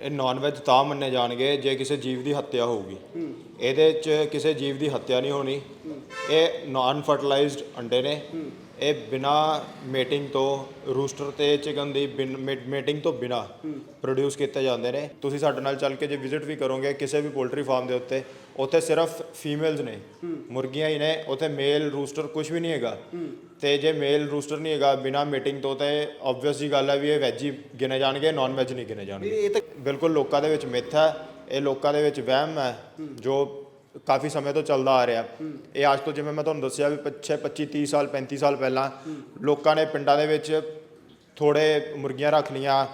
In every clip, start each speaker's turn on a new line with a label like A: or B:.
A: ਇਹ non veg ਤਾਂ ਮੰਨੇ ਜਾਣਗੇ ਜੇ ਕਿਸੇ ਜੀਵ ਦੀ ਹੱਤਿਆ ਹੋਊਗੀ। ਇਹਦੇ 'ਚ ਕਿਸੇ ਜੀਵ ਦੀ ਹੱਤਿਆ ਨਹੀਂ ਹੋਣੀ। ਇਹ ਨਾਨ ਫਰਟੀਲਾਈਜ਼ਡ ਅੰਡੇ ਨੇ। ਇਹ ਬਿਨਾ ਮੇਟਿੰਗ ਤੋਂ ਰੂਸਟਰ ਤੇ ਚਿਕਨ ਦੀ ਮੇਟਿੰਗ ਤੋਂ ਬਿਨਾ ਪ੍ਰੋਡਿਊਸ ਕੀਤੇ ਜਾਂਦੇ ਨੇ। ਤੁਸੀਂ ਸਾਡੇ ਨਾਲ ਚੱਲ ਕੇ ਜੇ ਵਿਜ਼ਿਟ ਵੀ ਕਰੋਗੇ ਕਿਸੇ ਵੀ ਪੋਲਟਰੀ ਫਾਰਮ ਦੇ ਉੱਤੇ ਉੱਥੇ ਸਿਰਫ ਫੀਮੇਲਸ ਨੇ ਮੁਰਗੀਆਂ ਹੀ ਨੇ ਉੱਥੇ ਮੇਲ ਰੂਸਟਰ ਕੁਝ ਵੀ ਨਹੀਂ ਹੈਗਾ। ਤੇ ਜੇ ਮੇਲ ਰੂਸਟਰ ਨਹੀਂ ਹੈਗਾ ਬਿਨਾ ਮੀਟਿੰਗ ਤੋਂ ਤੇ ਆਬਵੀਅਸ ਜੀ ਗੱਲ ਹੈ ਵੀ ਇਹ ਵੈਜ ਹੀ ਗਿਣੇ ਜਾਣਗੇ ਨਾਨ ਵੈਜ ਨਹੀਂ ਗਿਣੇ ਜਾਣਗੇ।
B: ਇਹ ਤਾਂ
A: ਬਿਲਕੁਲ ਲੋਕਾਂ ਦੇ ਵਿੱਚ ਮਿੱਥ ਹੈ ਇਹ ਲੋਕਾਂ ਦੇ ਵਿੱਚ ਵਹਿਮ ਹੈ ਜੋ ਕਾਫੀ ਸਮੇਂ ਤੋਂ ਚੱਲਦਾ ਆ ਰਿਹਾ। ਇਹ ਅੱਜ ਤੋਂ ਜਿਵੇਂ ਮੈਂ ਤੁਹਾਨੂੰ ਦੱਸਿਆ ਵੀ ਪਿੱਛੇ 25 30 ਸਾਲ 35 ਸਾਲ ਪਹਿਲਾਂ ਲੋਕਾਂ ਨੇ ਪਿੰਡਾਂ ਦੇ ਵਿੱਚ ਥੋੜੇ ਮੁਰਗੀਆਂ ਰੱਖ ਲੀਆਂ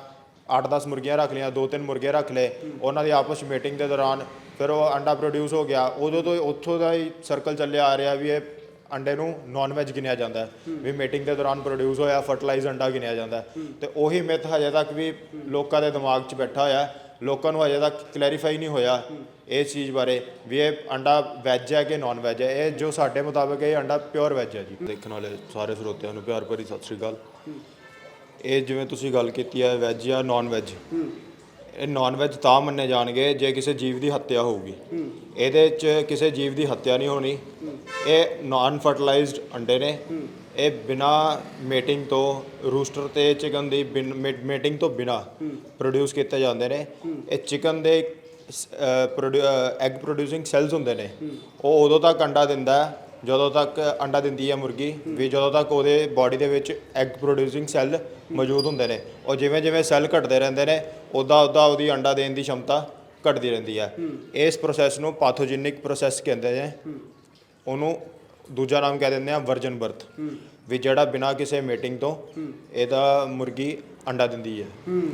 A: 8-10 ਮੁਰਗੀਆਂ ਰੱਖ ਲੀਆਂ ਦੋ, ਤਿੰਨ ਮੁਰਗੇ ਰੱਖ ਲਏ। ਉਹਨਾਂ ਦੀ ਆਪਸ ਮੀਟਿੰਗ ਦੇ ਦੌਰਾਨ ਫਿਰ ਉਹ ਅੰਡਾ ਪ੍ਰੋਡਿਊਸ ਹੋ ਗਿਆ। ਉਦੋਂ ਤੋਂ ਉੱਥੋਂ ਦਾ ਹੀ ਸਰਕਲ ਚੱਲਿਆ ਆ ਰਿਹਾ ਵੀ ਇਹ ਅੰਡੇ ਨੂੰ ਨਾਨ ਵੈਜ ਗਿਣਿਆ ਜਾਂਦਾ ਵੀ ਮੀਟਿੰਗ ਦੇ ਦੌਰਾਨ ਪ੍ਰੋਡਿਊਸ ਹੋਇਆ ਫਰਟੀਲਾਈਜ਼ ਅੰਡਾ ਗਿਣਿਆ ਜਾਂਦਾ ਹੈ। ਤੇ ਉਹੀ ਮਿਥ ਹਜੇ ਤੱਕ ਵੀ ਲੋਕਾਂ ਦੇ ਦਿਮਾਗ 'ਚ ਬੈਠਾ ਹੋਇਆ ਲੋਕਾਂ ਨੂੰ ਅਜੇ ਤੱਕ ਕਲੈਰੀਫਾਈ ਨਹੀਂ ਹੋਇਆ ਇਸ ਚੀਜ਼ ਬਾਰੇ ਵੀ ਇਹ ਅੰਡਾ ਵੈਜ ਹੈ ਕਿ ਨਾਨ ਵੈਜ ਹੈ? ਇਹ ਜੋ ਸਾਡੇ ਮੁਤਾਬਕ ਇਹ ਅੰਡਾ ਪਿਓਰ ਵੈਜ ਹੈ ਜੀ। ਦੇਖਣ ਵਾਲੇ ਸਾਰੇ ਸਰੋਤਿਆਂ ਨੂੰ ਪਿਆਰ ਭਰੀ ਸਤਿ ਸ੍ਰੀ ਅਕਾਲ। ਇਹ ਜਿਵੇਂ ਤੁਸੀਂ ਗੱਲ ਕੀਤੀ ਹੈ ਵੈਜ ਜਾਂ ਨਾਨ ਵੈਜ ਇਹ ਨਾਨ ਵੈਜ ਤਾਂ ਮੰਨੇ ਜਾਣਗੇ ਜੇ ਕਿਸੇ ਜੀਵ ਦੀ ਹੱਤਿਆ ਹੋਊਗੀ। ਇਹਦੇ 'ਚ ਕਿਸੇ ਜੀਵ ਦੀ ਹੱਤਿਆ ਨਹੀਂ ਹੋਣੀ। ਇਹ ਨਾਨ ਫਰਟੀਲਾਈਜ਼ਡ ਅੰਡੇ ਨੇ। ਇਹ ਬਿਨਾ ਮੇਟਿੰਗ ਤੋਂ ਰੂਸਟਰ ਤੇ ਚਿਕਨ ਦੀ ਮੇਟਿੰਗ ਤੋਂ ਬਿਨਾ ਪ੍ਰੋਡਿਊਸ ਕੀਤੇ ਜਾਂਦੇ ਨੇ। ਇਹ ਚਿਕਨ ਦੇ ਐਗ ਪ੍ਰੋਡਿਊਸਿੰਗ ਸੈਲਸ ਹੁੰਦੇ ਨੇ। ਉਹ ਉਦੋਂ ਤੱਕ ਅੰਡਾ ਦਿੰਦਾ ਹੈ ਜਦੋਂ ਤੱਕ ਅੰਡਾ ਦਿੰਦੀ ਹੈ ਮੁਰਗੀ ਵੀ ਜਦੋਂ ਤੱਕ ਉਹਦੇ ਬਾਡੀ ਦੇ ਵਿੱਚ ਐਗ ਪ੍ਰੋਡਿਊਸਿੰਗ ਸੈੱਲ ਮੌਜੂਦ ਹੁੰਦੇ ਨੇ। ਉਹ ਜਿਵੇਂ ਜਿਵੇਂ ਸੈੱਲ ਘਟਦੇ ਰਹਿੰਦੇ ਨੇ ਉਦਾਂ ਉਦਾਂ ਉਹਦੀ ਅੰਡਾ ਦੇਣ ਦੀ ਸ਼ਮਤਾ ਘਟਦੀ ਰਹਿੰਦੀ ਹੈ। ਇਸ ਪ੍ਰੋਸੈਸ ਨੂੰ ਪੈਥੋਜੈਨਿਕ ਪ੍ਰੋਸੈਸ ਕਹਿੰਦੇ ਨੇ। ਉਹਨੂੰ ਦੂਜਾ ਨਾਮ ਕਹਿ ਦਿੰਦੇ ਆ ਵਰਜਨ ਬਰਥ ਵੀ ਜਿਹੜਾ ਬਿਨਾ ਕਿਸੇ ਮੀਟਿੰਗ ਤੋਂ ਇਹਦਾ ਮੁਰਗੀ ਅੰਡਾ ਦਿੰਦੀ ਹੈ।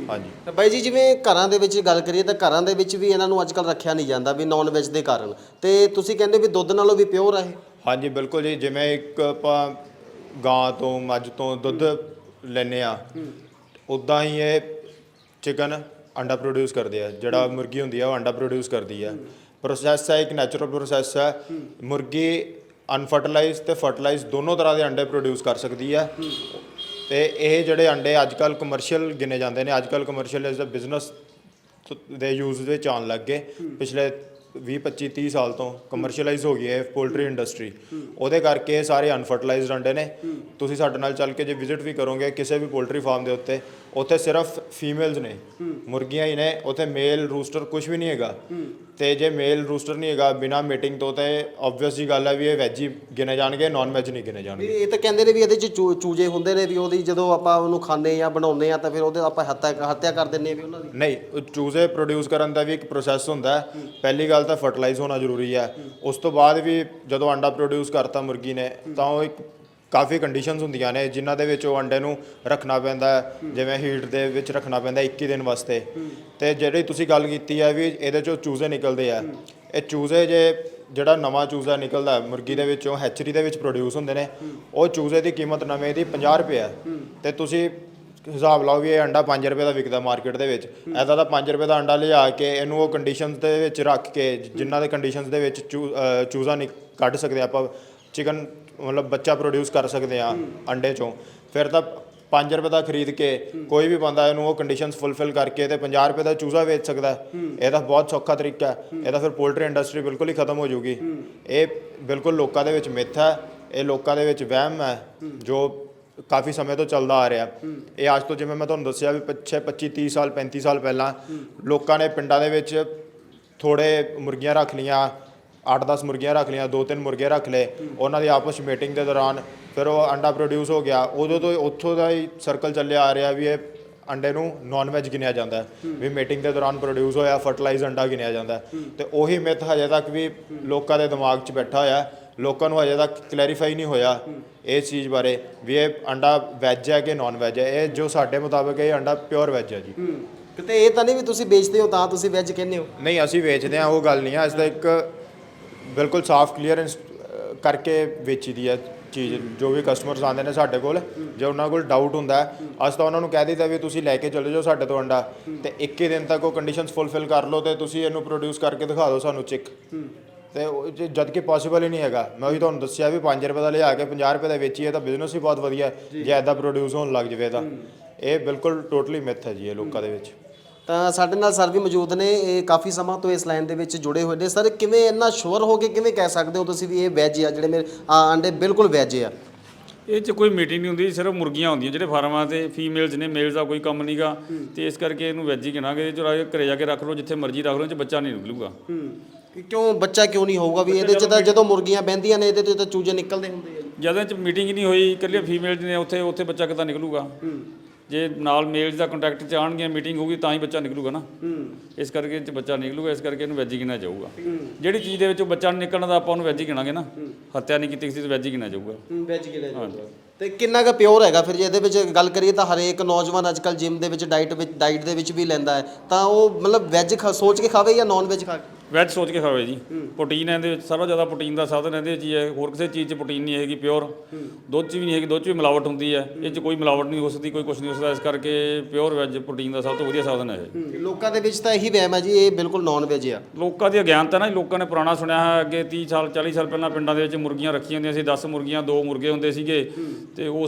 A: ਹਾਂਜੀ।
B: ਤਾਂ ਬਾਈ ਜੀ ਜਿਵੇਂ ਘਰਾਂ ਦੇ ਵਿੱਚ ਗੱਲ ਕਰੀਏ ਤਾਂ ਘਰਾਂ ਦੇ ਵਿੱਚ ਵੀ ਇਹਨਾਂ ਨੂੰ ਅੱਜ ਕੱਲ ਰੱਖਿਆ ਨਹੀਂ ਜਾਂਦਾ ਵੀ ਨਾਨ ਵੈਜ ਦੇ ਕਾਰਨ। ਤੇ ਤੁਸੀਂ ਕਹਿੰਦੇ ਵੀ ਦੁੱਧ ਨਾਲੋਂ ਵੀ ਪਿਓਰ ਹੈ
A: ਹਾਂਜੀ ਬਿਲਕੁਲ ਜੀ। ਜਿਵੇਂ ਇੱਕ ਆਪਾਂ ਗਾਂ ਤੋਂ ਮੱਝ ਤੋਂ ਦੁੱਧ ਲੈਨੇ ਆ ਉਦਾਂ ਹੀ ਇਹ ਚਿਕਨ ਅੰਡਾ ਪ੍ਰੋਡਿਊਸ ਕਰਦੇ ਆ। ਜਿਹੜਾ ਮੁਰਗੀ ਹੁੰਦੀ ਆ ਉਹ ਅੰਡਾ ਪ੍ਰੋਡਿਊਸ ਕਰਦੀ ਆ। ਪ੍ਰੋਸੈਸ ਹੈ ਇੱਕ ਨੈਚੁਰਲ ਪ੍ਰੋਸੈਸ ਹੈ। ਮੁਰਗੀ ਅਨਫਰਟੀਲਾਈਜ਼ ਤੇ ਫਰਟੀਲਾਈਜ਼ ਦੋਨੋਂ ਤਰ੍ਹਾਂ ਦੇ ਅੰਡੇ ਪ੍ਰੋਡਿਊਸ ਕਰ ਸਕਦੀ ਹੈ। ਤੇ ਇਹ ਜਿਹੜੇ ਅੰਡੇ ਅੱਜ ਕੱਲ ਕਮਰਸ਼ੀਅਲ ਗਿਣੇ ਜਾਂਦੇ ਨੇ। ਅੱਜ ਕੱਲ ਕਮਰਸ਼ੀਅਲ ਐਜ਼ ਅ ਬਿਜ਼ਨਸ ਦੇ ਯੂਜ਼ ਵਿੱਚ ਆਉਣ ਲੱਗ ਗਏ। ਪਿਛਲੇ 20 25 30 ਸਾਲ ਤੋਂ ਕਮਰਸ਼ੀਅਲਾਈਜ਼ ਹੋ ਗਈ ਹੈ ਪੋਲਟਰੀ ਇੰਡਸਟਰੀ ਉਹਦੇ ਕਰਕੇ ਇਹ ਸਾਰੇ ਅਨਫਰਟੀਲਾਈਜ਼ਡ ਅੰਡੇ ਨੇ। ਤੁਸੀਂ ਸਾਡੇ ਨਾਲ ਚੱਲ ਕੇ ਜੇ ਵਿਜ਼ਿਟ ਵੀ ਕਰੋਗੇ ਕਿਸੇ ਵੀ ਪੋਲਟਰੀ ਫਾਰਮ ਦੇ ਉੱਤੇ ਉੱਥੇ ਸਿਰਫ ਫੀਮੇਲਸ ਨੇ ਮੁਰਗੀਆਂ ਹੀ ਨੇ ਉੱਥੇ ਮੇਲ ਰੂਸਟਰ ਕੁਝ ਵੀ ਨਹੀਂ ਹੈਗਾ। ਤੇ ਜੇ ਮੇਲ ਰੂਸਟਰ ਨਹੀਂ ਹੈਗਾ ਬਿਨਾ ਮੀਟਿੰਗ ਤੋਂ ਤੇ ਆਬਵੀਅਸ ਜੀ ਗੱਲ ਹੈ ਵੀ ਇਹ ਵੈਜ ਹੀ ਗਿਣੇ ਜਾਣਗੇ ਨਾਨ ਵੈਜ ਨਹੀਂ ਗਿਣੇ ਜਾਣਗੇ।
B: ਇਹ ਤਾਂ ਕਹਿੰਦੇ ਨੇ ਵੀ ਇਹਦੇ ਚ ਚੂ- ਚੂਜੇ ਹੁੰਦੇ ਨੇ ਵੀ ਉਹਦੀ ਜਦੋਂ ਆਪਾਂ ਉਹਨੂੰ ਖਾਂਦੇ ਜਾਂ ਬਣਾਉਂਦੇ ਆ ਤਾਂ ਫਿਰ ਉਹਦੇ ਆਪਾਂ ਹੱਤਿਆ ਹੱਤਿਆ ਕਰ ਦਿੰਦੇ ਆ ਵੀ ਉਹਨਾਂ ਦੀ।
A: ਨਹੀਂ ਚੂਜ਼ੇ ਪ੍ਰੋਡਿਊਸ ਕਰਨ ਦਾ ਵੀ ਇੱਕ ਪ੍ਰੋਸੈਸ ਹੁੰਦਾ ਹੈ। ਪਹਿਲੀ ਗੱਲ ਤਾਂ ਫਰਟੀਲਾਈਜ਼ ਹੋਣਾ ਜ਼ਰੂਰੀ ਹੈ। ਉਸ ਤੋਂ ਬਾਅਦ ਵੀ ਜਦੋਂ ਅੰਡਾ ਪ੍ਰੋਡਿਊਸ ਕਰਤਾ ਮੁਰਗੀ ਨੇ ਤਾਂ ਉਹ ਇੱਕ ਕਾਫੀ ਕੰਡੀਸ਼ਨਸ ਹੁੰਦੀਆਂ ਨੇ, ਜਿਨ੍ਹਾਂ ਦੇ ਵਿੱਚ ਉਹ ਅੰਡੇ ਨੂੰ ਰੱਖਣਾ ਪੈਂਦਾ ਹੈ, ਜਿਵੇਂ ਹੀਟ ਦੇ ਵਿੱਚ ਰੱਖਣਾ ਪੈਂਦਾ 21 ਦਿਨ ਵਾਸਤੇ। ਤੇ ਜਿਹੜੀ ਤੁਸੀਂ ਗੱਲ ਕੀਤੀ ਹੈ ਵੀ ਇਹਦੇ ਚੋਂ ਚੂਜ਼ੇ ਨਿਕਲਦੇ ਆ। ਇਹ ਚੂਜ਼ੇ ਜੇ ਜਿਹੜਾ ਨਵਾਂ ਚੂਜ਼ਾ ਨਿਕਲਦਾ ਹੈ, ਮੁਰਗੀ ਦੇ ਵਿੱਚੋਂ ਹੈਚਰੀ ਦੇ ਵਿੱਚ ਪ੍ਰੋਡਿਊਸ ਹੁੰਦੇ ਨੇ, ਉਹ ਚੂਜ਼ੇ ਦੀ ਕੀਮਤ ਨਵੇਂ ਦੀ 50 ਰੁਪਏ ਹੈ ਤੇ ਤੁਸੀਂ ਹਿਸਾਬ ਲਾਓ ਵੀ ਇਹ ਅੰਡਾ 5 ਰੁਪਏ ਦਾ ਵਿਕਦਾ ਮਾਰਕੀਟ ਦੇ ਵਿੱਚ। ਐਦਾ ਦਾ 5 ਰੁਪਏ ਦਾ ਅੰਡਾ ਲਿਆ ਕੇ ਇਹਨੂੰ ਉਹ ਕੰਡੀਸ਼ਨਸ ਦੇ ਵਿੱਚ ਰੱਖ ਕੇ ਜਿਨ੍ਹਾਂ ਦੇ ਕੰਡੀਸ਼ਨਸ ਦੇ ਵਿੱਚ ਚੂ- ਅਹ ਚੂਜ਼ਾ ਨਿਕ, ਕੱਢ ਸਕਦੇ ਆਪਾਂ ਚਿਕਨ ਮਤਲਬ ਬੱਚਾ ਪ੍ਰੋਡਿਊਸ ਕਰ ਸਕਦੇ ਆ ਅੰਡੇ ਚੋਂ। ਫਿਰ ਤਾਂ 5 ਰੁਪਏ ਦਾ ਖਰੀਦ ਕੇ ਕੋਈ ਵੀ ਬੰਦਾ ਇਹਨੂੰ ਉਹ ਕੰਡੀਸ਼ਨਸ ਫੁੱਲਫਿਲ ਕਰਕੇ ਤੇ 50 ਰੁਪਏ ਦਾ ਚੂਜ਼ਾ ਵੇਚ ਸਕਦਾ ਹੈ। ਇਹ ਤਾਂ ਬਹੁਤ ਸੌਖਾ ਤਰੀਕਾ ਹੈ। ਇਹ ਤਾਂ ਫਿਰ ਪੋਲਟਰੀ ਇੰਡਸਟਰੀ ਬਿਲਕੁਲ ਹੀ ਖਤਮ ਹੋ ਜਾਊਗੀ ਇਹ ਬਿਲਕੁਲ ਲੋਕਾਂ ਦੇ ਵਿੱਚ ਮਿੱਥ ਹੈ। ਇਹ ਲੋਕਾਂ ਦੇ ਵਿੱਚ ਵਹਿਮ ਹੈ ਜੋ ਕਾਫੀ ਸਮੇਂ ਤੋਂ ਚੱਲਦਾ ਆ ਰਿਹਾ। ਇਹ ਅੱਜ ਤੋਂ ਜਿਵੇਂ ਮੈਂ ਤੁਹਾਨੂੰ ਦੱਸਿਆ ਵੀ ਪਿੱਛੇ 25 30 ਸਾਲ 35 ਸਾਲ ਪਹਿਲਾਂ ਲੋਕਾਂ ਨੇ ਪਿੰਡਾਂ ਦੇ ਵਿੱਚ ਥੋੜੇ ਮੁਰਗੀਆਂ ਰੱਖ ਲੀਆਂ 8-10 ਮੁਰਗੀਆਂ ਰੱਖ ਲੀਆਂ ਦੋ ਤਿੰਨ ਮੁਰਗੇ ਰੱਖ ਲਏ ਉਹਨਾਂ ਦੀ ਆਪਸ ਮੀਟਿੰਗ ਦੇ ਦੌਰਾਨ ਫਿਰ ਉਹ ਅੰਡਾ ਪ੍ਰੋਡਿਊਸ ਹੋ ਗਿਆ। ਉਦੋਂ ਤੋਂ ਉੱਥੋਂ ਦਾ ਹੀ ਸਰਕਲ ਚੱਲਿਆ ਆ ਰਿਹਾ ਵੀ ਇਹ ਅੰਡੇ ਨੂੰ ਨਾਨ ਵੈਜ ਗਿਣਿਆ ਜਾਂਦਾ ਹੈ। ਵੀ ਮੀਟਿੰਗ ਦੇ ਦੌਰਾਨ ਪ੍ਰੋਡਿਊਸ ਹੋਇਆ ਫਰਟੀਲਾਈਜ਼ ਅੰਡਾ ਗਿਣਿਆ ਜਾਂਦਾ ਹੈ। ਤੇ ਉਹੀ ਮਿਥ ਹਜੇ ਤੱਕ ਵੀ ਲੋਕਾਂ ਦੇ ਦਿਮਾਗ 'ਚ ਬੈਠਾ ਹੋਇਆ। ਹੈ। ਲੋਕਾਂ ਨੂੰ ਹਜੇ ਤੱਕ ਕਲੈਰੀਫਾਈ ਨਹੀਂ ਹੋਇਆ ਇਸ ਚੀਜ਼ ਬਾਰੇ ਵੀ ਇਹ ਅੰਡਾ ਵੈਜ ਹੈ ਕਿ ਨਾਨ ਵੈਜ ਹੈ। ਇਹ ਜੋ ਸਾਡੇ ਮੁਤਾਬਕ ਇਹ ਅੰਡਾ ਪਿਓਰ ਵੈਜ ਹੈ ਜੀ।
B: ਕਿਤੇ ਇਹ ਤਾਂ ਨਹੀਂ ਵੀ ਤੁਸੀਂ ਵੇਚਦੇ ਹੋ ਤਾਂ ਤੁਸੀਂ ਵੈਜ ਕਹਿੰਦੇ ਹੋ।
A: ਨਹੀਂ ਅਸੀਂ ਵੇਚਦੇ ਹਾਂ ਉਹ ਗੱਲ ਨਹੀਂ ਹੈ। ਇਸ ਦਾ ਇੱਕ ਬਿਲਕੁਲ ਸਾਫ਼ ਕਲੀਅਰੈਂਸ ਕਰਕੇ ਵੇਚੀ ਦੀ ਹੈ ਚੀਜ਼ ਜੋ ਵੀ ਕਸਟਮਰਸ ਆਉਂਦੇ ਨੇ ਸਾਡੇ ਕੋਲ ਜੇ ਉਹਨਾਂ ਕੋਲ ਡਾਊਟ ਹੁੰਦਾ ਅਸੀਂ ਤਾਂ ਉਹਨਾਂ ਨੂੰ ਕਹਿ ਦਿੱਤਾ ਵੀ ਤੁਸੀਂ ਲੈ ਕੇ ਚਲੇ ਜਾਓ ਸਾਡੇ ਤੋਂ ਅੰਡਾ ਤੇ 21 ਦਿਨ ਤੱਕ ਉਹ ਕੰਡੀਸ਼ਨਸ ਫੁੱਲਫਿਲ ਕਰ ਲਓ ਤੇ ਤੁਸੀਂ ਇਹਨੂੰ ਪ੍ਰੋਡਿਊਸ ਕਰਕੇ ਦਿਖਾ ਦਿਓ ਸਾਨੂੰ ਚਿਕ ਤੇ ਜਦ ਕਿ ਪੋਸੀਬਲ ਹੀ ਨਹੀਂ ਹੈਗਾ। ਮੈਂ ਉਹੀ ਤੁਹਾਨੂੰ ਦੱਸਿਆ ਵੀ 5 ਰੁਪਏ ਦਾ ਲਿਆ ਕੇ 50 ਰੁਪਏ ਦਾ ਵੇਚੀਏ ਤਾਂ ਬਿਜ਼ਨਸ ਹੀ ਬਹੁਤ ਵਧੀਆ। ਜੇ। ਐਦਾ ਪ੍ਰੋਡਿਊਸ ਹੋਣ ਲੱਗ ਜਵੇ ਤਾਂ। ਇਹ ਬਿਲਕੁਲ ਟੋਟਲੀ ਮਿਥ ਹੈ ਜੀ ਇਹ ਲੋਕਾਂ ਦੇ ਵਿੱਚ।
B: ਤਾਂ ਸਾਡੇ ਨਾਲ ਸਰ ਵੀ ਮੌਜੂਦ ਨੇ। ਇਹ ਕਾਫੀ ਸਮਾਂ ਤੋਂ ਇਸ ਲਾਈਨ ਦੇ ਵਿੱਚ ਜੁੜੇ ਹੋਏ ਨੇ। ਸਰ ਕਿਵੇਂ ਇੰਨਾ ਸ਼ੋਰ ਹੋ ਕੇ ਕਿਵੇਂ ਕਹਿ ਸਕਦੇ ਹੋ ਤੁਸੀਂ ਵੀ ਇਹ ਵੈਜ ਆ ਜਿਹੜੇ ਮੇਰੇ ਆ, ਅੰਡੇ ਬਿਲਕੁਲ ਵੈਜ ਆ?
C: ਇਹ 'ਚ ਕੋਈ ਮੀਟਿੰਗ ਨਹੀਂ ਹੁੰਦੀ ਸਿਰਫ ਮੁਰਗੀਆਂ ਹੁੰਦੀਆਂ ਜਿਹੜੇ ਫਾਰਮਾਂ ਤੇ ਫੀਮੇਲਸ ਨੇ ਮੇਲਸ ਦਾ ਕੋਈ ਕੰਮ ਨਹੀਂਗਾ। ਤੇ ਇਸ ਕਰਕੇ ਇਹਨੂੰ ਵੈਜ ਹੀ ਗਿਣਾਂਗੇ ਜੋ ਘਰੇ ਜਾ ਕੇ ਰੱਖ ਲਓ ਜਿੱਥੇ ਮਰਜ਼ੀ ਰੱਖ ਲਓ ਇਹ 'ਚ ਬੱਚਾ ਨਹੀਂ ਨਿਕਲੂਗਾ।
B: ਕਿ ਕਿਉਂ ਬੱਚਾ ਕਿਉਂ ਨਹੀਂ ਹੋਊਗਾ ਵੀ ਇਹਦੇ ਚ ਤਾਂ ਜਦੋਂ ਮੁਰਗੀਆਂ ਬਹਿੰਦੀਆਂ ਨੇ ਇਹਦੇ ਤੇ ਤਾਂ ਚੂਜੇ ਨਿਕਲਦੇ ਹੁੰਦੇ ਆ।
C: ਜਦੋਂ ਇਹ 'ਚ ਮੀਟਿੰਗ ਨਹੀਂ ਹੋਈ ਇਕੱਲੇ ਫੀਮੇਲ ਨੇ ਉੱਥੇ ਉੱਥੇ ਬੱਚਾ ਕਿੱਦਾਂ ਨਿਕਲੂਗਾ? ਜੇ ਨਾਲ ਮੇਲਸ ਦਾ ਕੰਟੈਕਟ ਚ ਆਣਗੇ ਮੀਟਿੰਗ ਹੋਊਗੀ ਤਾਂ ਹੀ ਬੱਚਾ ਨਿਕਲੂਗਾ ਨਾ। ਇਸ ਕਰਕੇ ਇਹ 'ਚ ਬੱਚਾ ਨਿਕਲੂਗਾ ਇਸ ਕਰਕੇ ਇਹਨੂੰ ਵੈਜ ਹੀ ਗਿਣਿਆ ਜਾਊਗਾ। ਜਿਹੜੀ ਚੀਜ਼ ਦੇ ਵਿੱਚੋਂ ਬੱਚਾ ਨਿਕਲਣਾ ਤਾਂ ਆਪਾਂ ਉਹਨੂੰ ਵੈਜ ਗਿਣਾਂਗੇ ਨਾ। ਹੱਤਿਆ ਨਹੀਂ ਕੀਤੀ ਕਿਸੇ ਤੇ ਵੈਜ ਹੀ ਗਿਣਿਆ ਜਾਊਗਾ।
B: ਵੈਜ ਕਿਹੜਾ ਜਾਊਗਾ। ਤੇ ਕਿੰਨਾ ਕੁ ਪਿਓਰ ਹੈਗਾ ਫਿਰ ਜੇ ਇਹਦੇ ਵਿੱਚ ਗੱਲ ਕਰੀਏ ਤਾਂ ਹਰੇਕ ਨੌਜਵਾਨ ਅੱਜਕੱਲ ਜਿਮ ਦੇ ਵਿੱਚ ਡਾਈਟ ਵਿੱਚ ਡਾਈਟ ਦੇ ਵਿੱਚ ਵੀ ਲੈਂਦਾ ਹੈ। ਤਾਂ ਉਹ ਮਤਲਬ ਵੈਜ ਸੋਚ ਕੇ ਖਾਵੇ ਜਾਂ ਨਾਨ ਵੈਜ ਖਾ ਕੇ?
C: ਵੈਜ ਸੋਚ ਕੇ ਖਾਵੇ ਜੀ। ਪ੍ਰੋਟੀਨ ਇਹਦੇ ਵਿੱਚ ਸਾਰਾ ਜ਼ਿਆਦਾ ਪ੍ਰੋਟੀਨ ਦਾ ਸਾਧਨ ਇਹਦੇ ਵਿੱਚ ਹੀ ਹੈ। ਹੋਰ ਕਿਸੇ ਚੀਜ਼ 'ਚ ਪ੍ਰੋਟੀਨ ਨਹੀਂ ਹੈਗੀ ਪਿਓਰ ਦੁੱਧ 'ਚ ਵੀ ਨਹੀਂ ਹੈਗੀ ਦੁੱਧ 'ਚ ਵੀ ਮਿਲਾਵਟ ਹੁੰਦੀ ਹੈ। ਇਹ 'ਚ ਕੋਈ ਮਿਲਾਵਟ ਨਹੀਂ ਹੋ ਸਕਦੀ ਕੋਈ ਕੁਝ ਨਹੀਂ ਹੋ ਸਕਦਾ। ਇਸ ਕਰਕੇ ਪਿਓਰ ਵੈਜ ਪ੍ਰੋਟੀਨ ਦਾ ਸਭ ਤੋਂ ਵਧੀਆ ਸਾਧਨ ਹੈ ਇਹ।
B: ਲੋਕਾਂ ਦੇ ਵਿੱਚ ਤਾਂ ਇਹੀ ਵਹਿਮ ਹੈ ਜੀ ਇਹ ਬਿਲਕੁਲ ਨਾਨ ਵੈਜ ਆ।
C: ਲੋਕਾਂ ਦੀ ਅਗਿਆਨਤਾ ਨਾ ਲੋਕਾਂ ਨੇ ਪੁਰਾਣਾ ਸੁਣਿਆ ਹੈ ਅੱਗੇ 30 ਸਾਲ 40 ਸਾਲ ਪਹਿਲਾਂ ਪਿੰਡਾਂ ਦੇ ਵਿੱਚ ਮੁਰਗੀਆਂ ਰੱਖੀਆਂ ਹੁੰਦੀਆਂ ਸੀ 10 ਮੁਰਗੀਆਂ ਦੋ ਮੁਰਗੇ ਹੁੰਦੇ ਸੀਗੇ। ਤੇ ਉਹ